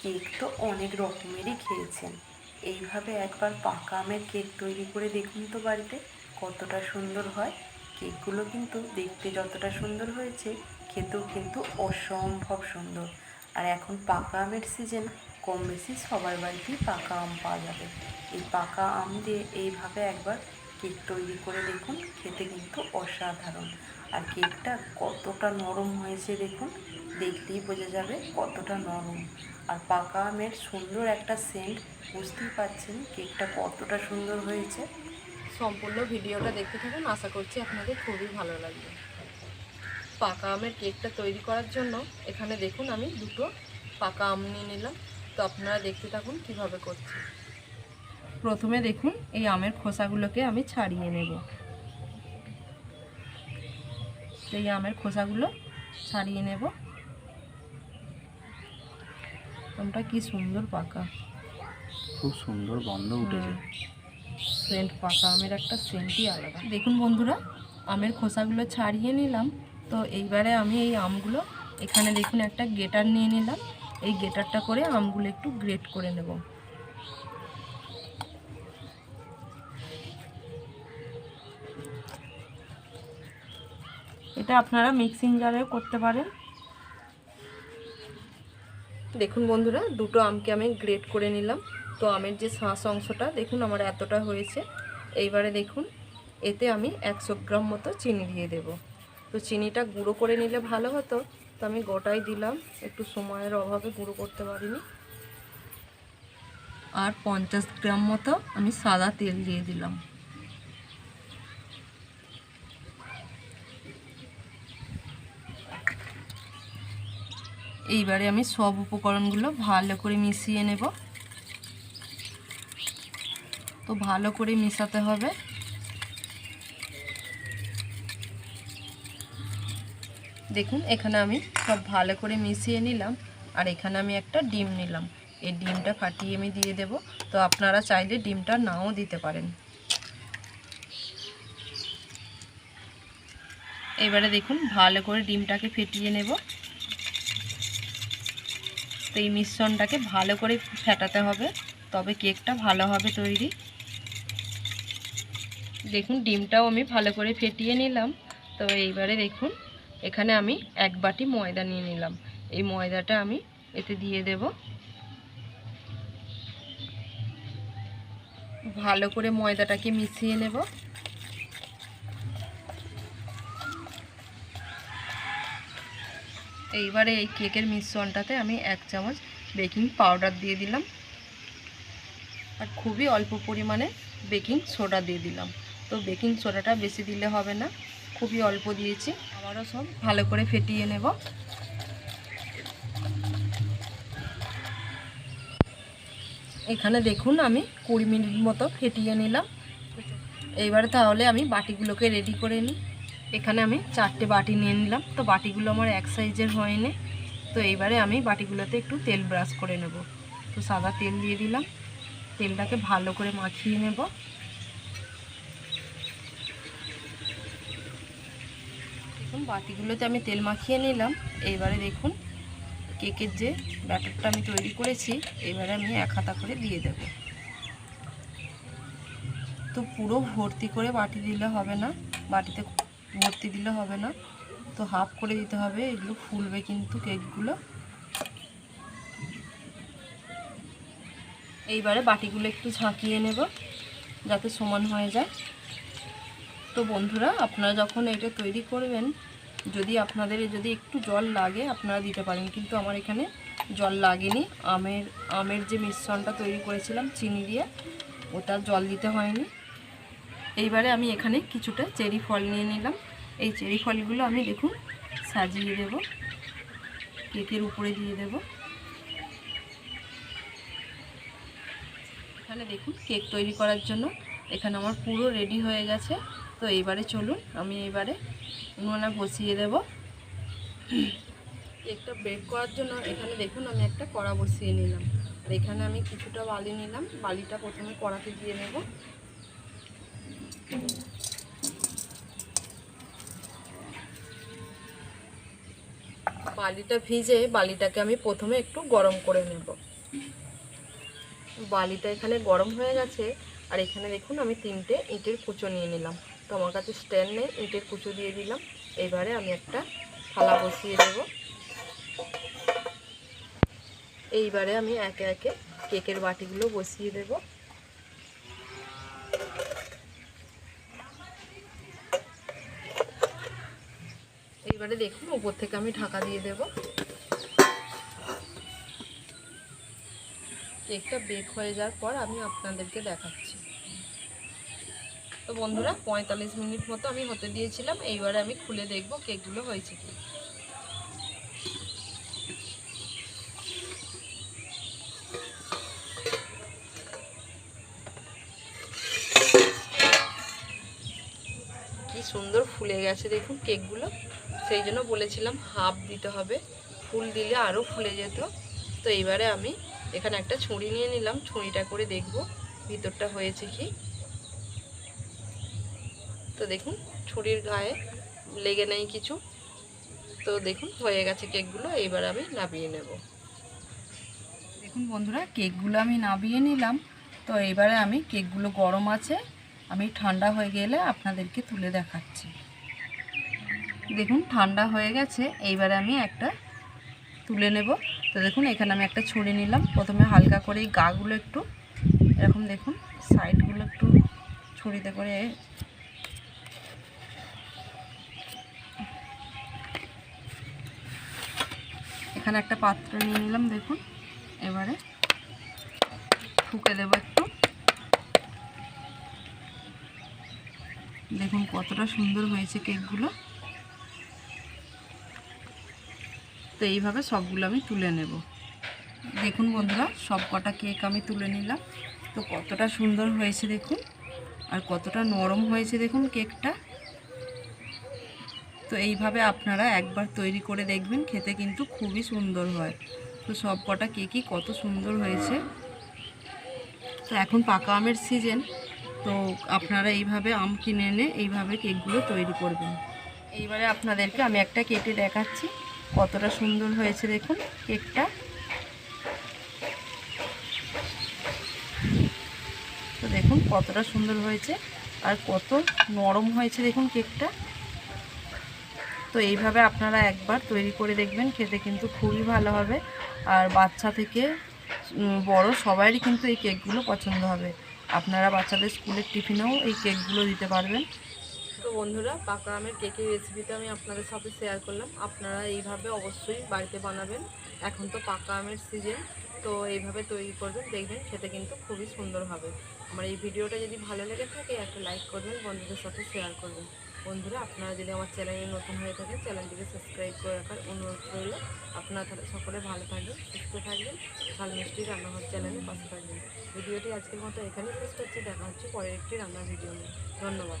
Cake তো অনেক রকমেরই খেয়েছেন। এইভাবে একবার পাকা আমের কেক তৈরি করে দেখুন তো বাড়িতে, কতটা সুন্দর হয়। কেকগুলো কিন্তু দেখতে যতটা সুন্দর হয়েছে, খেতেও কিন্তু অসম্ভব সুন্দর। আর এখন পাকা আমের সিজন কম বেশি সবার বাড়িতেই পাকা আম পাওয়া যাবে। এই পাকা আম দিয়ে এইভাবে একবার কেক তৈরি করে দেখুন, খেতে কিন্তু অসাধারণ। আর কেকটা কতটা নরম হয়েছে দেখুন দেখলেই বোঝা যাবে কতটা নরম। আর পাকা আমের সুন্দর একটা সেন্ট বুঝতেই পারছেন কেকটা কতটা সুন্দর হয়েছে। সম্পূর্ণ ভিডিওটা দেখতে থাকুন, আশা করছি আপনাদের খুবই ভালো লাগবে। পাকা আমের কেকটা তৈরি করার জন্য এখানে দেখুন আমি দুটো পাকা আম নিয়ে নিলাম। তো আপনারা দেখতে থাকুন কীভাবে করছি। প্রথমে দেখুন এই আমের খোসাগুলোকে আমি ছাড়িয়ে নেব। এই আমের খোসাগুলো ছাড়িয়ে নেব। আমটা কি সুন্দর পাকা। খুব সুন্দর গন্ধ উঠেছে। সেন্ট পাকা আমের একটা সেন্টই আলাদা। দেখুন বন্ধুরা আমের খোসাগুলো ছাড়িয়ে নিলাম। তো এইবারে আমি এই আমগুলো এখানে দেখুন একটা গেটার নিয়ে নিলাম। এই গেটারটা করে আমগুলো একটু গ্রেট করে নেব। এটা আপনারা মিক্সিং জারে করতে পারেন। দেখুন বন্ধুরা, দুটো আমকে আমি গ্রেট করে নিলাম। তো আমের যে শাঁস অংশটা, দেখুন আমার এতটা হয়েছে। এইবারে দেখুন, এতে আমি একশো গ্রাম মতো চিনি দিয়ে দেব। তো চিনিটা গুঁড়ো করে নিলে ভালো হতো। তো আমি গোটাই দিলাম, একটু সময়ের অভাবে গুঁড়ো করতে পারিনি। আর পঞ্চাশ গ্রাম মতো আমি সাদা তেল দিয়ে দিলাম। এইবারে আমি সব উপকরণগুলো ভালো করে মিশিয়ে নেব। তো ভালো করে মিশাতে হবে। দেখুন, এখানে আমি সব ভালো করে মিশিয়ে নিলাম আর এখানে আমি একটা ডিম নিলাম। এই ডিমটা ফাটিয়ে আমি দিয়ে দেব। তো আপনারা চাইলে ডিমটা নাও দিতে পারেন। এবারে দেখুন, ভালো করে ডিমটাকে ফেটিয়ে নেব। তো এই মিশ্রণটাকে ভালো করে ফেটাতে হবে। তবে কেকটা ভালো হবে তৈরি। দেখুন, ডিমটাও আমি ভালো করে ফেটিয়ে নিলাম। তো এইবারে দেখুন, এখানে আমি এক বাটি ময়দা নিয়ে নিলাম। এই ময়দাটা আমি এতে দিয়ে দেব। ভালো করে ময়দাটাকে মিশিয়ে নেব। এইবারে এই কেকের মিশ্রণটাতে আমি এক চামচ বেকিং পাউডার দিয়ে দিলাম। আর খুবই অল্প পরিমাণে বেকিং সোডা দিয়ে দিলাম। তো বেকিং সোডাটা বেশি দিলে হবে না, খুবই অল্প দিয়েছি। আবারও সব ভালো করে ফেটিয়ে নেব। এখানে দেখুন আমি কুড়ি মিনিট মতো ফেটিয়ে নিলাম। এইবারে তাহলে আমি বাটিগুলোকে রেডি করে নিই। এখানে আমি চারটে বাটি নিয়ে নিলাম। তো বাটিগুলো আমার এক সাইজের হয়নি। তো এইবারে আমি বাটিগুলোতে একটু তেল ব্রাশ করে নেব। তো সাদা তেল দিয়ে দিলাম। তেলটাকে ভালো করে মাখিয়ে নেব। দেখুন, বাটিগুলোতে আমি তেল মাখিয়ে নিলাম। এইবারে দেখুন, কেকের যে ব্যাটারটা আমি তৈরি করেছি এবারে আমি এক হাতা করে দিয়ে দেব। তো পুরো ভর্তি করে বাটি দিলে হবে না। বাটিতে ভর্তি দিলে হবে না। তো হাফ করে দিতে হবে। এগুলো ফুলবে কিন্তু কেকগুলো এইবারে বাটিগুলো একটু ঝাঁকিয়ে নেব, যাতে সমান হয়ে যায়। তো বন্ধুরা, আপনারা যখন এটা তৈরি করবেন, যদি আপনাদের যদি একটু জল লাগে, আপনারা দিতে পারেন। কিন্তু আমার এখানে জল লাগেনি। আমের আমের যে মিশ্রণটা তৈরি করেছিলাম, চিনি দিয়ে, ওটা জল দিতে হয়নি। এইবারে আমি এখানে কিছুটা চেরি ফল নিয়ে নিলাম। এই চেরি ফলগুলো আমি দেখুন সাজিয়ে দেব, কেকের উপরে দিয়ে দেব। এখানে দেখুন কেক তৈরি করার জন্য এখানে আমার পুরো রেডি হয়ে গেছে। তো এইবারে চলুন আমি এইবারে উনুনে বসিয়ে দেব। কেকটা বেক করার জন্য এখানে দেখুন আমি একটা কড়া বসিয়ে নিলাম। আর এখানে আমি কিছুটা বালি নিলাম। বালিটা প্রথমে কড়াতে দিয়ে নেব। বালিটা ভিজে বালিটাকে আমি প্রথমে একটু গরম করে নেব। বালিটা এখানে গরম হয়ে গেছে, আর এখানে দেখুন আমি তিনটে ইঁটের কুচো নিয়ে নিলাম। তো আমার কাছে স্ট্যান্ড নেই, ইটের কুচো দিয়ে দিলাম। এবারে আমি একটা থালা বসিয়ে দেব। এইবারে আমি একে একে কেকের বাটিগুলো বসিয়ে দেব। এইবারে দেখুন উপর থেকে আমি ঢাকা দিয়ে দেব। কেকটা বেক হয়ে যাওয়ার পর আমি আপনাদেরকে দেখাচ্ছি। তো বন্ধুরা, পঁয়তাল্লিশ মিনিট মতো আমি হতে দিয়েছিলাম, এইবারে আমি খুলে দেখব কেকগুলো হয়েছে কি সুন্দর ফুলে গেছে, দেখুন কেকগুলো। সেই জন্য বলেছিলাম হাফ দিতে হবে। ফুল দিলে আরও ফুলে যেত। তো এইবারে আমি এখানে একটা ছুরি নিয়ে নিলাম। ছুরিটা করে দেখব ভিতরটা হয়েছে কি। তো দেখুন, ছুরির গায়ে লেগে নেই কিছু। তো দেখুন, হয়ে গেছে কেকগুলো। এইবার আমি নামিয়ে নেব। দেখুন বন্ধুরা, কেকগুলো আমি নামিয়ে নিলাম। তো এবারে আমি কেকগুলো গরম আছে। আমি ঠান্ডা হয়ে গেলে আপনাদেরকে তুলে দেখাচ্ছি। দেখুন, ঠান্ডা হয়ে গেছে। এইবারে আমি একটা তুলে নেব। তো দেখুন, এখানে আমি একটা ছুরি নিলাম। প্রথমে হালকা করে এই গাগুলো একটু, এরকম দেখুন, সাইডগুলো একটু ছুরিতে করে এখানে একটা পাত্র নিয়ে নিলাম, দেখুন। এবারে ফুকে দেবো একটু। দেখুন, কতটা সুন্দর হয়েছে কেকগুলো। তো এইভাবে সবগুলো আমি তুলে নেব। দেখুন বন্ধুরা, সব কটা কেক আমি তুলে নিলাম। তো কতটা সুন্দর হয়েছে দেখুন, আর কতটা নরম হয়েছে দেখুন কেকটা তো এইভাবে আপনারা একবার তৈরি করে দেখবেন, খেতে কিন্তু খুবই সুন্দর হয়। তো সব কটা কেকই কত সুন্দর হয়েছে। তো এখন পাকা আমের সিজন তো আপনারা এইভাবে আম কিনে এনে এইভাবে কেকগুলো তৈরি করবেন। এইবারে আপনাদেরকে আমি একটা কেটে দেখাচ্ছি। কতটা সুন্দর হয়েছে দেখুন কেকটা। তো দেখুন কতটা সুন্দর হয়েছে আর কত নরম হয়েছে দেখুন কেকটা। তো এইভাবে আপনারা একবার তৈরি করে দেখবেন, খেতে কিন্তু খুবই ভালো হবে। আর বাচ্চা থেকে বড় সবারই কিন্তু এই কেকগুলো পছন্দ হবে। আপনারা বাচ্চাদের স্কুলের টিফিনেও এই কেকগুলো দিতে পারবেন। তো বন্ধুরা, পাকা আমের কেকের রেসিপিটা আমি আপনাদের সাথে শেয়ার করলাম। আপনারা এইভাবে অবশ্যই বাড়িতে বানাবেন। এখন তো পাকা আমের সিজন তো এইভাবে তৈরি করবেন, দেখবেন খেতে কিন্তু খুবই সুন্দর হবে। আমার এই ভিডিওটা যদি ভালো লেগে থাকে, একটা লাইক করবেন, বন্ধুদের সাথে শেয়ার করবেন। বন্ধুরা, আপনারা যদি আমার চ্যানেলে নতুন হয়ে থাকেন চ্যানেলটিকে সাবস্ক্রাইব করে রাখার অনুরোধ রইল। আপনারা তাহলে সকলে ভালো থাকবেন, সুস্থ থাকবেন, ঝাল মিষ্টি রান্নাঘর চ্যানেলে পাশে থাকবেন। ভিডিওটি আজকের মতো এখানেই শেষ করছি। দেখা হচ্ছে পরের একটি রান্নার ভিডিও নিয়ে। ধন্যবাদ।